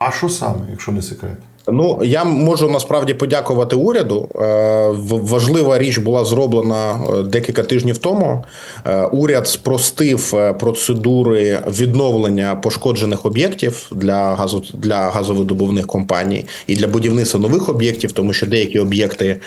А що саме, якщо не секрет? Ну я можу насправді подякувати уряду. Е, Важлива річ була зроблена е, декілька тижнів тому. Е, Уряд спростив процедури відновлення пошкоджених об'єктів для газу для газовидобувних компаній і для будівництва нових об'єктів, тому що деякі об'єкти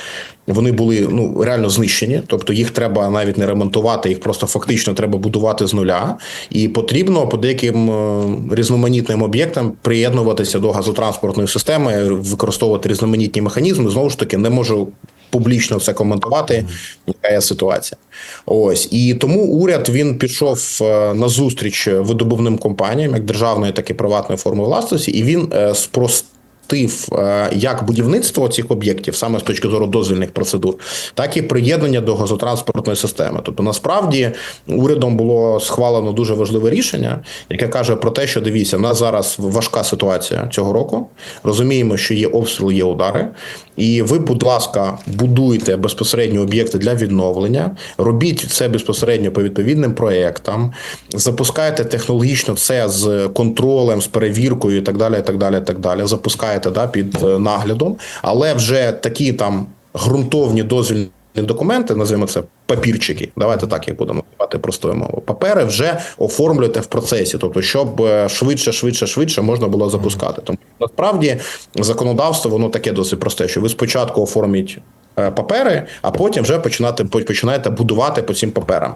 вони були ну реально знищені, тобто їх треба навіть не ремонтувати, їх просто фактично треба будувати з нуля. І потрібно по деяким е, різноманітним об'єктам приєднуватися до газотранспортної системи, використовувати різноманітні механізми. Знову ж таки, не можу публічно це коментувати, яка є ситуація. Ось і тому уряд він пішов е, на зустріч видобувним компаніям, як державної, так і приватної форми власності, і він е, спростив е, як будівництво цих об'єктів, саме з точки зору дозвільних процедур, так і приєднання до газотранспортної системи. Тобто, насправді урядом було схвалено дуже важливе рішення, яке каже про те, що дивіться, в нас зараз важка ситуація цього року. Розуміємо, що є обстріл, є удари, і ви, будь ласка, будуйте безпосередньо об'єкти для відновлення, робіть це безпосередньо по відповідним проектам, запускайте технологічно це з контролем, з перевіркою і так далі. і так далі, і так далі. Запускаєте да, під е, наглядом, але вже такі там ґрунтовні дозвільні. Документи, називаємо це папірчики. Давайте так їх будемо називати простою мовою. Папери вже оформлюєте в процесі, тобто, щоб е, швидше, швидше, швидше можна було запускати. Тому насправді законодавство воно таке досить просте, що ви спочатку оформіть. е, Папери, а потім вже починати починаєте будувати по цим паперам.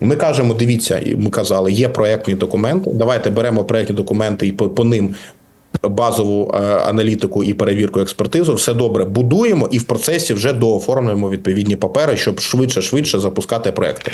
Ми кажемо: дивіться, і ми казали, є проектні документи. Давайте беремо проектні документи і по, по ним базову е, аналітику і перевірку експертизу. Все добре будуємо і в процесі вже дооформлюємо відповідні папери, щоб швидше швидше запускати проекти.